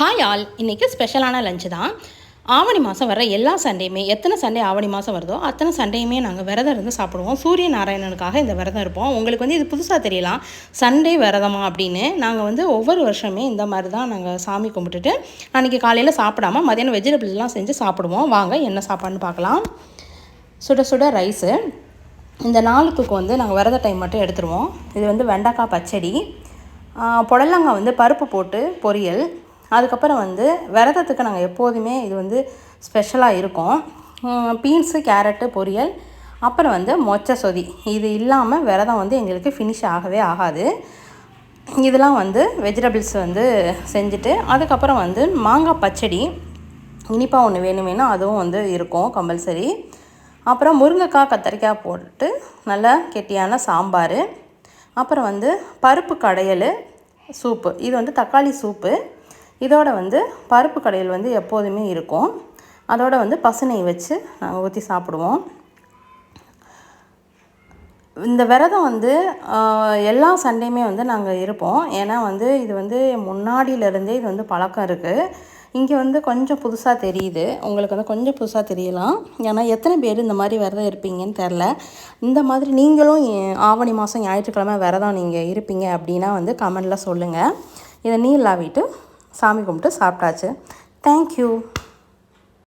Hi all இன்றைக்கி ஸ்பெஷலான lunch தான். ஆவணி மாதம் வர எல்லா சண்டேயுமே எத்தனை சண்டே ஆவணி மாதம் வருதோ அத்தனை சண்டேயுமே நாங்கள் விரதம் இருந்து சாப்பிடுவோம். சூரிய நாராயணனுக்காக இந்த விரதம் இருப்போம். உங்களுக்கு வந்து இது புதுசாக தெரியலாம். சண்டே விரதமா அப்படின்னு நாங்கள் வந்து ஒவ்வொரு வருஷமே இந்த மாதிரி தான் நாங்கள் சாமி கும்பிட்டுட்டு அன்றைக்கி காலையில் சாப்பிடாம மதியானம் வெஜிடபிள்ஸ்லாம் செஞ்சு சாப்பிடுவோம். வாங்க என்ன சாப்பாடுன்னு பார்க்கலாம். சுட சுட ரைஸு இந்த நாளுக்கு வந்து நாங்கள் விரத டைம் மட்டும் எடுத்துருவோம். இது வந்து வெண்டைக்காய் பச்சடி. புடலங்காய் வந்து பருப்பு போட்டு பொரியல். அதுக்கப்புறம் வந்து விரதத்துக்கு நாங்கள் எப்போதுமே இது வந்து ஸ்பெஷலாக இருக்கும். பீன்ஸு கேரட்டு பொரியல் அப்புறம் வந்து மொச்சை சொதி இது இல்லாமல் விரதம் வந்து எங்களுக்கு ஃபினிஷ் ஆகவே ஆகாது. இதெல்லாம் வந்து வெஜிடபிள்ஸ் வந்து செஞ்சுட்டு அதுக்கப்புறம் வந்து மாங்காய் பச்சடி இனிப்பாக ஒன்று வேணுமேனா அதுவும் வந்து இருக்கும் கம்பல்சரி அப்புறம் முருங்கைக்காய் கத்தரிக்காய் போட்டு நல்லா கெட்டியான சாம்பார். அப்புறம் வந்து பருப்பு கடையல் சூப்பு. இது வந்து தக்காளி சூப்பு. இதோட வந்து பருப்பு கடையில் வந்து எப்போதுமே இருக்கும். அதோட வந்து பசுனை வச்சு நாங்கள் ஊற்றி சாப்பிடுவோம். இந்த விரதம் வந்து எல்லா சண்டேயுமே வந்து நாங்கள் இருப்போம். ஏன்னா வந்து இது வந்து முன்னாடியிலேருந்தே இது வந்து பழக்கம் இருக்குது இங்கே வந்து கொஞ்சம் புதுசாக தெரியுது. உங்களுக்கு வந்து கொஞ்சம் புதுசாக தெரியலாம். ஏன்னா எத்தனை பேர் இந்த மாதிரி விரதம் இருப்பீங்கன்னு தெரில. இந்த மாதிரி நீங்களும் ஆவணி மாதம் ஞாயிற்றுக்கிழமை விரதம் நீங்கள் இருப்பீங்க அப்படின்னா வந்து கமெண்டில் சொல்லுங்கள் இதை நீ இல்லாவிட்டு சாமி கும்பிட்டு சாப்பிட்டாச்சு. தேங்க்யூ